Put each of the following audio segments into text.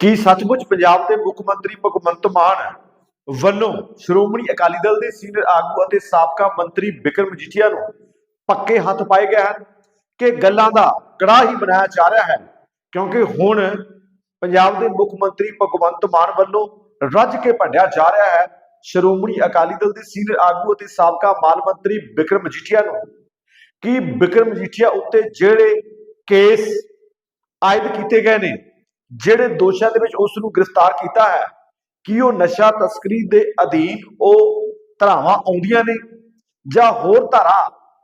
ਕੀ ਸੱਚਮੁੱਚ ਪੰਜਾਬ ਦੇ ਮੁੱਖ ਮੰਤਰੀ ਭਗਵੰਤ ਮਾਨ ਵੱਲੋਂ ਸ਼੍ਰੋਮਣੀ ਅਕਾਲੀ ਦਲ ਦੇ ਸੀਨੀਅਰ ਆਗੂ ਅਤੇ ਸਾਬਕਾ ਮੰਤਰੀ ਬਿਕਰਮ ਮਜੀਠੀਆ ਨੂੰ ਪੱਕੇ ਹੱਥ ਪਾਏ ਗਏ ਹਨ ਕਿ ਗੱਲਾਂ ਦਾ ਕੜਾਹ ਹੀ ਬਣਾਇਆ ਜਾ ਰਿਹਾ ਹੈ? ਕਿਉਂਕਿ ਹੁਣ ਪੰਜਾਬ ਦੇ ਮੁੱਖ ਮੰਤਰੀ ਭਗਵੰਤ ਮਾਨ ਵੱਲੋਂ ਰੱਜ ਕੇ ਭੰਡਿਆ ਜਾ ਰਿਹਾ ਹੈ। ਸ਼੍ਰੋਮਣੀ ਅਕਾਲੀ ਦਲ ਦੇ ਸੀਨੀਅਰ ਆਗੂ ਅਤੇ ਸਾਬਕਾ ਮਾਲ ਮੰਤਰੀ ਬਿਕਰਮ ਮਜੀਠੀਆ ਨੂੰ। ਕਿ ਬਿਕਰਮ ਮਜੀਠੀਆ ਉੱਤੇ ਜਿਹੜੇ ਕੇਸ ਆਇਦ ਕੀਤੇ ਗਏ ਨੇ? ਜਿਹੜੇ ਦੋਸ਼ਾਂ ਦੇ ਵਿੱਚ ਉਸ ਨੂੰ ਗ੍ਰਿਫਤਾਰ ਕੀਤਾ ਹੈ, ਕਿ ਉਹ ਨਸ਼ਾ ਤਸਕਰੀ ਦੇ ਅਧੀਨ ਉਹ ਧਾਰਾਵਾਂ ਆਉਂਦੀਆਂ ਨੇ ਜਾਂ ਹੋਰ ਧਾਰਾ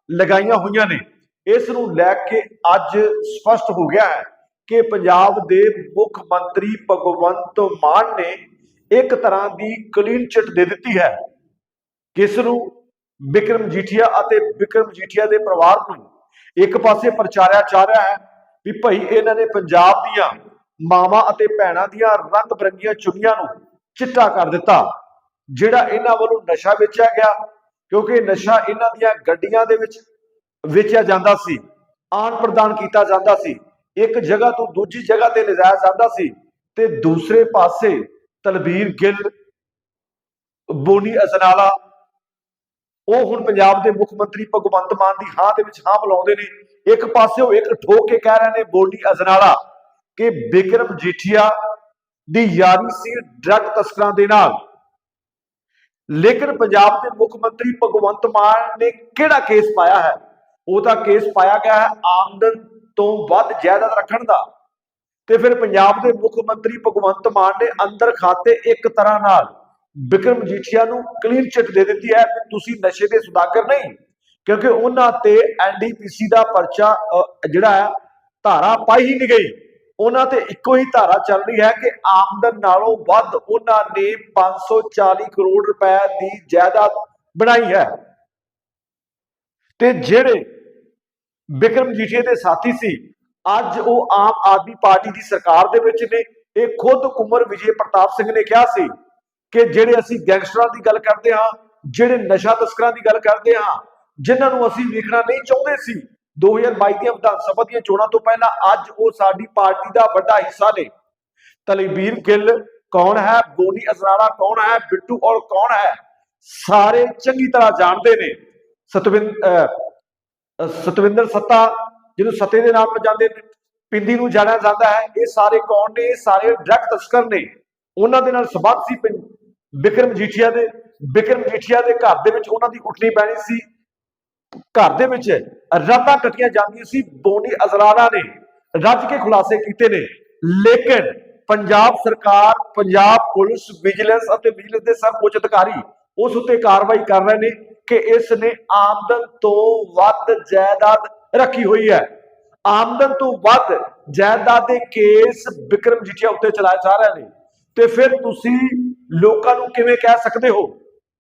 ਲਗਾਈਆਂ ਹੋਈਆਂ ਨੇ? ਇਸ ਨੂੰ ਲੈ ਕੇ ਅੱਜ ਸਪਸ਼ਟ ਹੋ ਗਿਆ ਹੈ ਕਿ ਪੰਜਾਬ ਦੇ ਮੁੱਖ ਮੰਤਰੀ ਭਗਵੰਤ ਮਾਨ ਨੇ ਇੱਕ ਤਰ੍ਹਾਂ ਦੀ ਕਲੀਨ ਚਿੱਟ ਦੇ ਦਿੱਤੀ ਹੈ ਕਿਸ ਨੂੰ ਵਿਕਰਮ ਜੀਠੀਆ ਅਤੇ ਵਿਕਰਮ ਜੀਠੀਆ ਦੇ ਪਰਿਵਾਰ ਨੂੰ ਇੱਕ ਪਾਸੇ ਪ੍ਰਚਾਰਿਆ ਜਾ ਰਿਹਾ ਹੈ ਵੀ ਭਾਈ ਇਹਨਾਂ ਨੇ ਪੰਜਾਬ ਦੀਆਂ ਮਾਵਾਂ ਅਤੇ ਭੈਣਾਂ ਦੀਆਂ ਰੰਗ ਬਰੰਗੀਆਂ ਚੁੰਨੀਆਂ ਨੂੰ ਚਿੱਟਾ ਕਰ ਦਿੱਤਾ, ਜਿਹੜਾ ਇਹਨਾਂ ਵੱਲੋਂ ਨਸ਼ਾ ਵੇਚਿਆ ਗਿਆ, ਕਿਉਂਕਿ ਨਸ਼ਾ ਇਹਨਾਂ ਦੀਆਂ ਗੱਡੀਆਂ ਦੇ ਵਿੱਚ ਵੇਚਿਆ ਜਾਂਦਾ ਸੀ, ਆਨ ਪ੍ਰਦਾਨ ਕੀਤਾ ਜਾਂਦਾ ਸੀ, ਇੱਕ ਜਗ੍ਹਾ ਤੋਂ ਦੂਜੀ ਜਗ੍ਹਾ ਤੇ ਲਿਜਾਇਆ ਜਾਂਦਾ ਸੀ ਤੇ ਦੂਸਰੇ ਪਾਸੇ ਤਲਬੀਰ ਗਿੱਲ, ਬੋਨੀ ਅਜਨਾਲਾ, ਉਹ ਹੁਣ ਪੰਜਾਬ ਦੇ ਮੁੱਖ ਮੰਤਰੀ ਭਗਵੰਤ ਮਾਨ ਦੀ ਹਾਂ ਦੇ ਵਿੱਚ ਹਾਂ ਬੁਲਾਉਂਦੇ ਨੇ, ਇੱਕ ਪਾਸੇ ਉਹ ਇੱਕ ਠੋਕ ਕੇ ਕਹਿ ਰਹੇ ਨੇ ਬੋਨੀ ਅਜਨਾਲਾ। ਕਿ ਬਿਕਰਮ ਜੀਠੀਆ ਦੀ ਯਾਰੀ ਸੀ ਡਰੱਗ ਤਸਕਰਾਂ ਦੇ ਨਾਲ। ਲੇਕਿਨ ਪੰਜਾਬ ਦੇ ਮੁੱਖ ਮੰਤਰੀ ਭਗਵੰਤ ਮਾਨ ਨੇ ਕਿਹੜਾ ਕੇਸ ਪਾਇਆ ਹੈ? ਉਹ ਤਾਂ ਕੇਸ ਪਾਇਆ ਗਿਆ ਹੈ ਆਮਦਨ ਤੋਂ ਵੱਧ ਜਾਇਦਾਦ ਰੱਖਣ ਦਾ। ਤੇ ਫਿਰ ਪੰਜਾਬ ਦੇ ਮੁੱਖ ਮੰਤਰੀ ਭਗਵੰਤ ਮਾਨ ਨੇ ਅੰਦਰ ਖਾਤੇ ਇੱਕ ਤਰ੍ਹਾਂ ਨਾਲ ਬਿਕਰਮ ਜੀਠੀਆ ਨੂੰ ਕਲੀਨ ਚਿੱਟ ਦੇ ਦਿੱਤੀ ਹੈ ਕਿ ਤੁਸੀਂ ਨਸ਼ੇ ਦੇ ਸੁਦਾਗਰ ਨਹੀਂ, ਕਿਉਂਕਿ ਉਹਨਾਂ ਤੇ ਐਨਡੀਪੀਸੀ ਦਾ ਪਰਚਾ ਜਿਹੜਾ ਹੈ, ਧਾਰਾ ਪਾਈ ਹੀ ਨਹੀਂ ਗਈ। ਉਹਨਾਂ ਤੇ ਇੱਕੋ ਹੀ ਧਾਰਾ ਚੱਲ ਰਹੀ ਹੈ ਕਿ ਆਮਦਨ ਨਾਲੋਂ ਵੱਧ ਉਹਨਾਂ ਨੇ 540 ਕਰੋੜ ਰੁਪਏ ਦੀ ਜਾਇਦਾਦ ਬਣਾਈ ਹੈ। ਤੇ ਜਿਹੜੇ ਵਿਕਰਮ ਜੀਠੀਆ ਦੇ ਸਾਥੀ ਸੀ, ਅੱਜ ਉਹ ਆਮ ਆਦਮੀ ਪਾਰਟੀ ਦੀ ਸਰਕਾਰ ਦੇ ਵਿੱਚ ਨੇ। ਇਹ ਖੁਦ ਕੁਮਰ ਵਿਜੇ ਪ੍ਰਤਾਪ ਸਿੰਘ ਨੇ ਕਿਹਾ ਸੀ ਕਿ ਜਿਹੜੇ ਅਸੀਂ ਗੈਂਗਸਟਰਾਂ ਦੀ ਗੱਲ ਕਰਦੇ ਹਾਂ, ਜਿਹੜੇ ਨਸ਼ਾ ਤਸਕਰਾਂ ਦੀ ਗੱਲ ਕਰਦੇ ਹਾਂ, ਜਿਨ੍ਹਾਂ ਨੂੰ ਅਸੀਂ ਵੇਖਣਾ ਨਹੀਂ ਚਾਹੁੰਦੇ ਸੀ 2022 ਦੀਆਂ ਵਿਧਾਨ ਸਭਾ ਦੀਆਂ ਚੋਣਾਂ ਤੋਂ ਪਹਿਲਾਂ ਅੱਜ ਉਹ ਸਾਡੀ ਪਾਰਟੀ ਦਾ ਵੱਡਾ ਹਿੱਸਾ ਨੇ। ਤਲਬੀਰ ਗਿੱਲ ਕੌਣ ਹੈ? ਬੋਨੀ ਅਜ਼ਰਾੜਾ ਕੌਣ ਹੈ? ਬਿੱਟੂ ਔਰ ਕੌਣ ਹੈ? ਸਾਰੇ ਚੰਗੀ ਤਰ੍ਹਾਂ ਜਾਣਦੇ ਨੇ। ਸਤਵਿੰਦਰ ਸਤਵਿੰਦਰ ਸੱਤਾ ਜਿਹਨੂੰ ਸੱਤੇ ਦੇ ਨਾਮ ਨਾਲ ਜਾਂਦੇ ਨੇ ਪਿੰਦੀ ਨੂੰ ਜਾਣਿਆ ਜਾਂਦਾ ਹੈ। ਇਹ ਸਾਰੇ ਕੌਣ ਨੇ? ਇਹ ਸਾਰੇ ਡਰੱਗ ਤਸਕਰ ਨੇ। ਉਹਨਾਂ ਦੇ ਨਾਲ ਸਬੰਧ ਸੀ ਪਿੰ- ਵਿਕਰਮ ਜੀਠੀਆ ਦੇ। ਵਿਕਰਮ ਜੀਠੀਆ ਦੇ ਘਰ ਦੇ ਵਿੱਚ ਉਹਨਾਂ ਦੀ ਉੱਠਣੀ ਪੈਣੀ ਸੀ। ਘਰ ਦੇ ਵਿੱਚ ਰਾਤਾਂ ਕੱਟੀਆਂ ਜਾਂਦੀਆਂ ਸੀ, ਬੋਨੀ ਅਜ਼ਰਾਰਾ ਨੇ ਰੱਜ ਕੇ ਖੁਲਾਸੇ ਕੀਤੇ ਨੇ। ਲੇਕਿਨ ਪੰਜਾਬ ਸਰਕਾਰ, ਪੰਜਾਬ ਪੁਲਿਸ, ਵਿਜੀਲੈਂਸ ਅਤੇ ਵਿਜੀਲੈਂਸ ਦੇ ਸਭ ਅਧਿਕਾਰੀ ਉਸ ਉੱਤੇ ਕਾਰਵਾਈ ਕਰ ਰਹੇ ਨੇ ਕਿ ਇਸ ਨੇ ਆਮਦਨ ਤੋਂ ਵੱਧ ਜਾਇਦਾਦ ਰੱਖੀ ਹੋਈ ਹੈ। ਆਮਦਨ ਤੋਂ ਵੱਧ ਜਾਇਦਾਦ ਦੇ ਕੇਸ ਵਿਕਰਮ ਜੀਠੀਆ ਉੱਤੇ ਚਲਾਏ ਜਾ ਰਹੇ ਨੇ। ਤੇ ਫਿਰ ਤੁਸੀਂ ਲੋਕਾਂ ਨੂੰ ਕਿਵੇਂ ਕਹਿ ਸਕਦੇ ਹੋ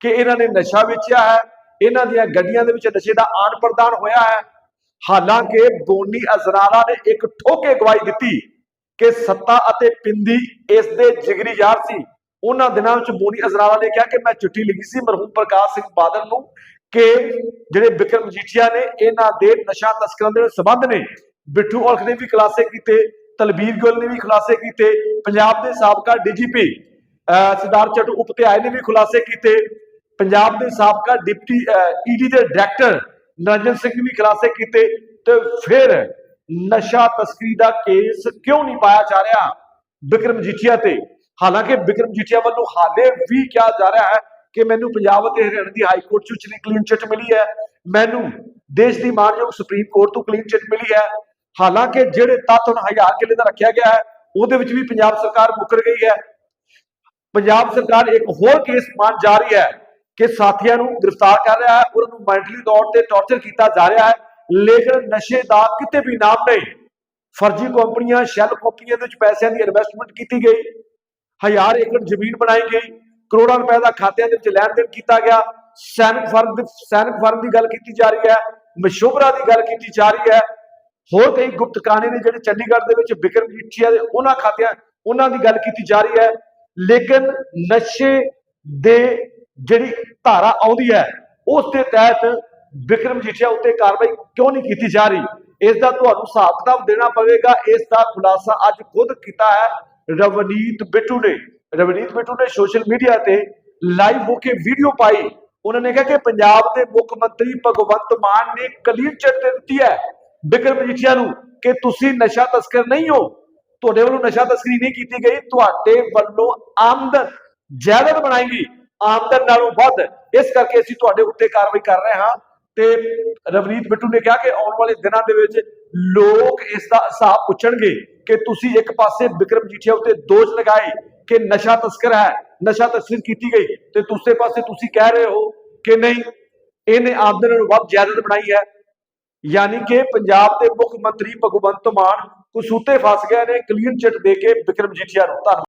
ਕਿ ਇਹਨਾਂ ਨੇ ਨਸ਼ਾ ਵੇਚਿਆ ਹੈ? ਇਹਨਾਂ ਦੀਆਂ ਗੱਡੀਆਂ ਦੇ ਵਿੱਚ ਨਸ਼ੇ ਦਾ ਆਨ ਪ੍ਰਦਾਨ ਹੋਇਆ ਹੈ। ਹਾਲਾਂਕਿ ਬੋਨੀ ਅਜ਼ਰਾਰਾ ਨੇ ਇੱਕ ਠੋਕੇ ਗਵਾਹੀ ਦਿੱਤੀ ਕਿ ਸੱਤਾ ਅਤੇ ਪਿੰਦੀ ਇਸ ਦੇ ਜਿਗਰੀ ਯਾਰ ਸੀ। ਉਹਨਾਂ ਦਿਨਾਂ ਵਿੱਚ ਬੋਨੀ ਅਜ਼ਰਾਰਾ ਨੇ ਕਿਹਾ ਕਿ ਮੈਂ ਚਿੱਠੀ ਲਿਖੀ ਸੀ ਮਰਹੂਮ ਪ੍ਰਕਾਸ਼ ਸਿੰਘ ਬਾਦਲ ਨੂੰ ਕਿ ਜਿਹੜੇ ਵਿਕਰਮ ਜੀਠੀਆ ਨੇ ਇਹਨਾਂ ਦੇ ਨਸ਼ਾ ਤਸਕਰਾਂ ਦੇ ਨਾਲ ਸੰਬੰਧ ਨੇ, ਬਿੱਠੂ ਔਲਖ ਨੇ ਵੀ ਖੁਲਾਸੇ ਕੀਤੇ ਤਲਬੀਰ ਗੁੱਲ ਨੇ ਵੀ ਖੁਲਾਸੇ ਕੀਤੇ, ਪੰਜਾਬ ਦੇ ਸਾਬਕਾ ਡੀਜੀਪੀ ਸਰਦਾਰ ਚਟੂ ਉਪਧਿਆਏ ਨੇ ਵੀ ਖੁਲਾਸੇ ਕੀਤੇ। ਪੰਜਾਬ ਦੇ ਸਾਬਕਾ ਡਿਪਟੀ ਈਡੀ ਦੇ ਡਾਇਰੈਕਟਰ ਨਰਿੰਦਰ ਸਿੰਘ ਵੀ ਖੁਲਾਸੇ ਕੀਤੇ ਤੇ ਫਿਰ ਨਸ਼ਾ ਤਸਕਰੀ ਦਾ ਕੇਸ ਕਿਉਂ ਨਹੀਂ ਪਾਇਆ ਜਾ ਰਿਹਾ ਵਿਕਰਮ ਜੀਠੀਆ ਤੇ? ਹਾਲਾਂਕਿ ਵਿਕਰਮ ਜੀਠੀਆ ਵੱਲੋਂ ਹਾਲੇ ਵੀ ਕਿਹਾ ਜਾ ਰਿਹਾ ਹੈ ਕਿ ਮੈਨੂੰ ਪੰਜਾਬ ਅਤੇ ਹਰਿਆਣਾ ਦੀ ਹਾਈ ਕੋਰਟ ਚ ਕਲੀਨ ਚਿੱਟ ਮਿਲੀ ਹੈ। ਮੈਨੂੰ ਦੇਸ਼ ਦੀ ਮਾਨਯੋਗ ਸੁਪਰੀਮ ਕੋਰਟ ਤੋਂ ਕਲੀਨ ਚਿੱਟ ਮਿਲੀ ਹੈ। ਹਾਲਾਂਕਿ ਜਿਹੜੇ ਤੱਥ ਹੁਣ ਹਜ਼ਾਰ ਕਿਲੇ ਦਾ ਰੱਖਿਆ ਗਿਆ ਹੈ, ਉਹਦੇ ਵਿੱਚ ਵੀ ਪੰਜਾਬ ਸਰਕਾਰ ਮੁੱਕਰ ਗਈ ਹੈ। ਪੰਜਾਬ ਸਰਕਾਰ ਇੱਕ ਹੋਰ ਕੇਸ ਪਾਉਣ ਜਾ ਰਹੀ ਹੈ। ਕਿ ਸਾਥੀਆਂ ਨੂੰ ਗ੍ਰਿਫਤਾਰ ਕਰ ਰਿਹਾ ਹੈ, ਉਹਨਾਂ ਨੂੰ ਮੈਂਟਲੀ ਤੌਰ ਤੇ ਟੌਰਚਰ ਕੀਤਾ ਜਾ ਰਿਹਾ ਹੈ, ਲੇਕਿਨ ਨਸ਼ੇ ਦਾ ਕਿਤੇ ਵੀ ਨਾਮ ਨਹੀਂ। ਫਰਜ਼ੀ ਕੰਪਨੀਆਂ, ਸ਼ੈਲ ਕੰਪਨੀਆਂ ਦੇ ਵਿੱਚ ਪੈਸਿਆਂ ਦੀ ਇਨਵੈਸਟਮੈਂਟ ਕੀਤੀ ਗਈ। ਹਜ਼ਾਰ ਏਕੜ ਜ਼ਮੀਨ ਬਣਾਈ ਗਈ। ਕਰੋੜਾਂ ਰੁਪਏ ਦਾ ਖਾਤਿਆਂ ਦੇ ਵਿੱਚ ਲੈਣ ਦੇਣ ਕੀਤਾ ਗਿਆ। ਸੈਨਿਕ ਫਰਮ ਦੀ ਸੈਨਿਕ ਫਰਮ ਦੀ ਗੱਲ ਕੀਤੀ ਜਾ ਰਹੀ ਹੈ। ਮਸ਼ਹੂਰਾ ਦੀ ਗੱਲ ਕੀਤੀ ਜਾ ਰਹੀ ਹੈ। ਹੋਰ ਕਈ ਗੁਪਤ ਕਾਨੇ ਨੇ ਜਿਹੜੇ ਚੰਡੀਗੜ੍ਹ ਦੇ ਵਿੱਚ ਵਿਕਰਮ ਜੀਠੀਆ ਦੇ ਉਹਨਾਂ ਖਾਤਿਆਂ ਉਹਨਾਂ ਦੀ ਗੱਲ ਕੀਤੀ ਜਾ ਰਹੀ ਹੈ। ਲੇਕਿਨ ਨਸ਼ੇ ਦੇ ਜਿਹੜੀ ਧਾਰਾ ਆਉਂਦੀ ਹੈ, ਉਸ ਦੇ ਤਹਿਤ ਵਿਕਰਮ ਜੀਠੀਆ ਉੱਤੇ ਕਾਰਵਾਈ ਕਿਉਂ ਨਹੀਂ ਕੀਤੀ ਜਾ ਰਹੀ? ਇਸ ਦਾ ਤੁਹਾਨੂੰ ਹਿਸਾਬ ਕਿਤਾਬ ਦੇਣਾ ਪਵੇਗਾ। ਇਸ ਦਾ ਖੁਲਾਸਾ ਅੱਜ ਖੁਦ ਕੀਤਾ ਹੈ ਰਵਨੀਤ ਬਿੱਟੂ ਨੇ। ਰਵਨੀਤ ਬਿੱਟੂ ਨੇ ਸੋਸ਼ਲ ਮੀਡੀਆ ਤੇ ਲਾਈਵ ਹੋ ਕੇ ਵੀਡੀਓ ਪਾਈ। ਉਹਨਾਂ ਨੇ ਕਿਹਾ ਕਿ ਪੰਜਾਬ ਦੇ ਮੁੱਖ ਮੰਤਰੀ ਭਗਵੰਤ ਮਾਨ ਨੇ ਕਲੀਨ ਚਿੱਟ ਦੇ ਦਿੱਤੀ ਹੈ ਬਿਕਰਮ ਮਜੀਠੀਆ ਨੂੰ ਕਿ ਤੁਸੀਂ ਨਸ਼ਾ ਤਸਕਰ ਨਹੀਂ ਹੋ। ਤੁਹਾਡੇ ਵੱਲੋਂ ਨਸ਼ਾ ਤਸਕਰੀ ਨਹੀਂ ਕੀਤੀ ਗਈ। ਤੁਹਾਡੇ ਵੱਲੋਂ ਆਮਦਨ ਜਾਇਦਾਦ ਬਣਾਏਗੀ। ਆਮਦਨ ਨਾਲੋਂ ਵੱਧ, ਇਸ ਕਰਕੇ ਅਸੀਂ ਤੁਹਾਡੇ ਉੱਤੇ ਕਾਰਵਾਈ ਕਰ ਰਹੇ ਹਾਂ। ਤੇ ਰਵਨੀਤ ਬਿੱਟੂ ਨੇ ਕਿਹਾ ਕਿ ਆਉਣ ਵਾਲੇ ਦਿਨਾਂ ਦੇ ਵਿੱਚ ਲੋਕ ਇਸ ਦਾ ਹਿਸਾਬ ਪੁੱਛਣਗੇ ਕਿ ਤੁਸੀਂ ਇੱਕ ਪਾਸੇ ਬਿਕਰਮ ਜੀਠੀਆ ਉੱਤੇ ਦੋਸ਼ ਲਗਾਏ ਕਿ ਨਸ਼ਾ ਤਸਕਰ ਹੈ, ਨਸ਼ਾ ਤਸਕਰ ਕੀਤੀ ਗਈ, ਤੇ ਦੂਸਰੇ ਪਾਸੇ ਤੁਸੀਂ ਕਹਿ ਰਹੇ ਹੋ ਕਿ ਨਹੀਂ, ਇਹਨੇ ਆਮਦਨ ਨੂੰ ਵੱਧ ਜਾਇਦਾਦ ਬਣਾਈ ਹੈ। ਯਾਨੀ ਕਿ ਪੰਜਾਬ ਦੇ ਮੁੱਖ ਮੰਤਰੀ ਭਗਵੰਤ ਮਾਨ ਕਸੂਤੇ ਫਸ ਗਏ ਨੇ, ਕਲੀਨ ਚਿੱਟ ਦੇ ਕੇ ਬਿਕਰਮ ਜੀਠੀਆ ਨੂੰ ਧੰਨਵਾਦ।